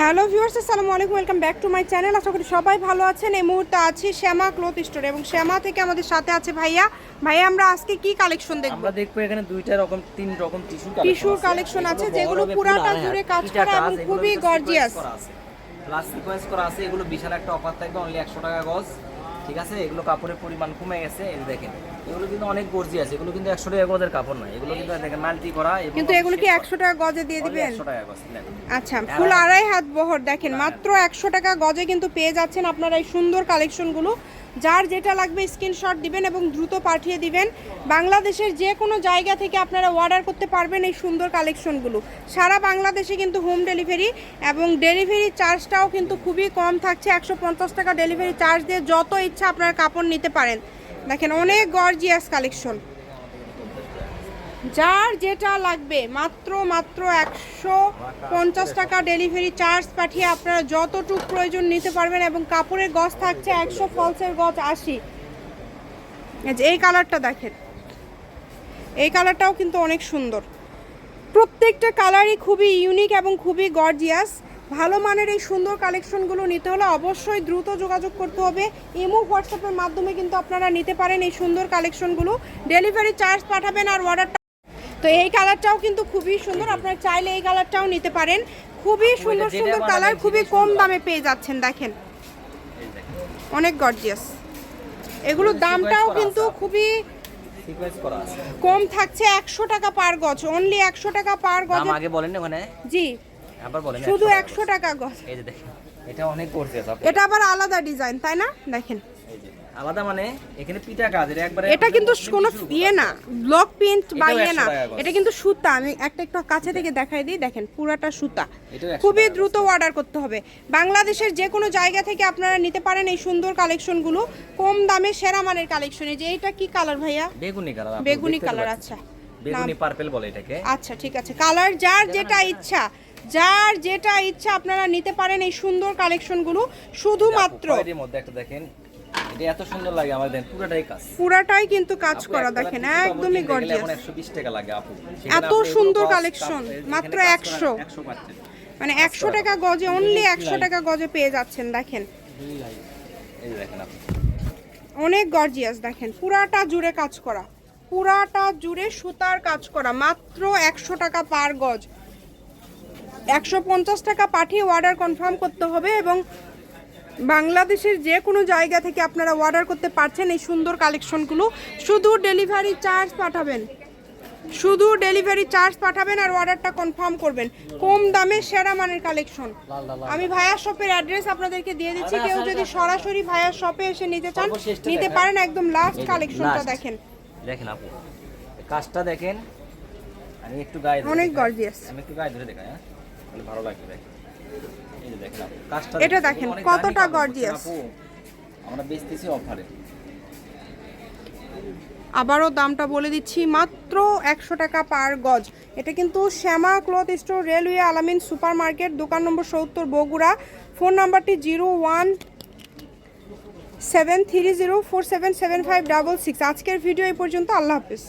Hello viewers আসসালামু আলাইকুম welcome back to my channel. আশা করি সবাই ভালো আছেন। এই মুহূর্তে আছি শ্যামা ক্লথ স্টোর এবং শ্যামা থেকে আমাদের সাথে আছে ভাইয়া। ভাইয়া আমরা আজকে কি কালেকশন দেখব? আমরা দেখব এখানে দুইটা রকম তিন রকম টিস্যু টিস্যুর কালেকশন আছে। যেগুলো পুরাটা জুড়ে কাজ করা এবং খুবই গর্জিয়াস প্লাস সিকোয়েন্স করা আছে এগুলো বিশাল একটা অফার থাকবে অনলি একশো টাকা গজ। ঠিক আছে? এগুলো কাপড়ের পরিমাণ কমে গেছে এই দেখেন। এগুলো কিন্তু অনেক গর্জি আছে এগুলো কিন্তু একশো টাকা গজের কাপড় নয়। এগুলো কিন্তু দেখেন মাল্টি করা কিন্তু এগুলো কি একশো টাকা গজে দিয়ে দিবেন? একশো টাকা গজ আচ্ছা ফুল আড়াই হাত বহর দেখেন মাত্র একশো টাকা গজে কিন্তু পেয়ে যাচ্ছেন আপনারা এই সুন্দর কালেকশনগুলো যার যেটা লাগবে স্ক্রিনশট দিবেন এবং দ্রুত পাঠিয়ে দিবেন। বাংলাদেশের যে কোনো জায়গা থেকে আপনারা অর্ডার করতে পারবেন এই সুন্দর কালেকশনগুলো সারা বাংলাদেশে কিন্তু হোম ডেলিভারি এবং ডেলিভারি চার্জটাও কিন্তু খুবই কম থাকছে। একশো পঞ্চাশ টাকা ডেলিভারি চার্জ দিয়ে যত ইচ্ছা আপনারা কাপড় নিতে পারেন। দেখেন, অনেক গর্জিয়াস কালেকশন যার যেটা লাগবে, মাত্র মাত্র একশো পঞ্চাশ টাকা ডেলিভারি চার্জ পাঠিয়ে আপনারা যতটুক প্রয়োজন নিতে পারবেন এবং কাপড়ের গজ থাকছে একশো ফলসের গজ আশি। এই কালারটা দেখেন। এই কালারটাও কিন্তু অনেক সুন্দর। প্রত্যেকটা কালারই খুবই ইউনিক এবং খুবই গর্জিয়াস ভালো মানের এই সুন্দর কালেকশনগুলো নিতে হলে অবশ্যই দ্রুত যোগাযোগ করতে হবে। ইমো, হোয়াটসঅ্যাপের মাধ্যমে কিন্তু আপনারা নিতে পারেন এই সুন্দর কালেকশনগুলো ডেলিভারি চার্জ পাঠাবেন আর অর্ডারটা তো এই কালারটাও কিন্তু খুবই সুন্দর। আপনারা চাইলে এই কালারটাও নিতে পারেন। খুবই সুন্দর সুন্দর কালার খুবই কম দামে পেয়ে যাচ্ছেন দেখেন। অনেক গর্জিয়াস এগুলোর দামটাও কিন্তু খুবই কম থাকছে একশো টাকা পার গজ। অনলি একশো টাকা পার গজে আগে বলেন ওখানে? জি। আবার বলেন শুধু 100 একশো টাকা গজ। এই যে দেখেন এটা অনেক গর্জিয়াস এটা আবার আলাদা ডিজাইন তাই না? দেখেন। আলাদা মানে এখানে পিটা কাজ এটা একবারে এটা কিন্তু কোনো ইয়ে না ব্লক প্রিন্ট বা ইয়ে না। এটা কিন্তু সুতা আমি একটা একটু কাছে থেকে দেখাই দিই দেখেন পুরাটা সুতা। খুবই দ্রুত অর্ডার করতে হবে। বাংলাদেশের যে কোনো জায়গা থেকে আপনারা নিতে পারেন এই সুন্দর কালেকশনগুলো কম দামে সেরা মানের কালেকশন এই যে এটা কি কালার ভাইয়া? বেগুনি কালার বেগুনি কালার আচ্ছা। বেগুনি পার্পল বলে এটাকে। আচ্ছা ঠিক আছে। কালার যার যেটা ইচ্ছা যার যেটা ইচ্ছা আপনারা নিতে পারেন এই সুন্দর কালেকশনগুলো শুধুমাত্র খয়েরির মধ্যে একটা দেখেন এত সুন্দর লাগে আমার দেখেন পুরোটাই কাজ। পুরাটাই কিন্তু কাজ করা দেখেন একদমই গর্জিয়াস 120 টাকা লাগে আপু। এত সুন্দর কালেকশন, মাত্র 100 100 মানে একশো টাকা। গজে অনলি একশো টাকা গজে পেয়ে যাচ্ছেন দেখেন। এই দেখেন আপু অনেক গর্জিয়াস দেখেন। পুরাটা জুড়ে কাজ করা। পুরাটা জুড়ে সুতার কাজ করা মাত্র একশো টাকা পার গজ। একশো পঞ্চাশ টাকা পাঠিয়ে অর্ডার কনফার্ম করতে হবে এবং বাংলাদেশের যে কোনো জায়গা থেকে আপনারা অর্ডার করতে পারছেন এই সুন্দর কালেকশনগুলো শুধু ডেলিভারি চার্জ পাঠাবেন। শুধু ডেলিভারি চার্জ পাঠাবেন আর অর্ডারটা কনফার্ম করবেন। কম দামে সেরা মানের কালেকশন আমি ভাইয়া শপের অ্যাড্রেস আপনাদেরকে দিয়ে দিচ্ছি। কেউ যদি সরাসরি ভাইয়া শপে এসে নিতে চান নিতে পারেন একদম লাস্ট কালেকশনটা দেখেন। দেখেন আপু কাজটা দেখেন। আমি একটু গায়ে অনেক গর্জিয়াস আমি একটু গায়ে ধরে দেখাই হ্যাঁ? ভালো লাগবে এটা দেখেন, কতটা। আপু? আমরা বেচতেছি অফারে। আবারও দামটা বলে দিচ্ছি মাত্র একশো টাকা পার গজ। এটা কিন্তু Shyama cloth store railway Alamin super market দোকান নম্বর সত্তর বগুড়া। ফোন নাম্বারটি zero one seven three zero four seven seven five double six. আজকের ভিডিও এই পর্যন্ত আল্লাহ হাফিজ।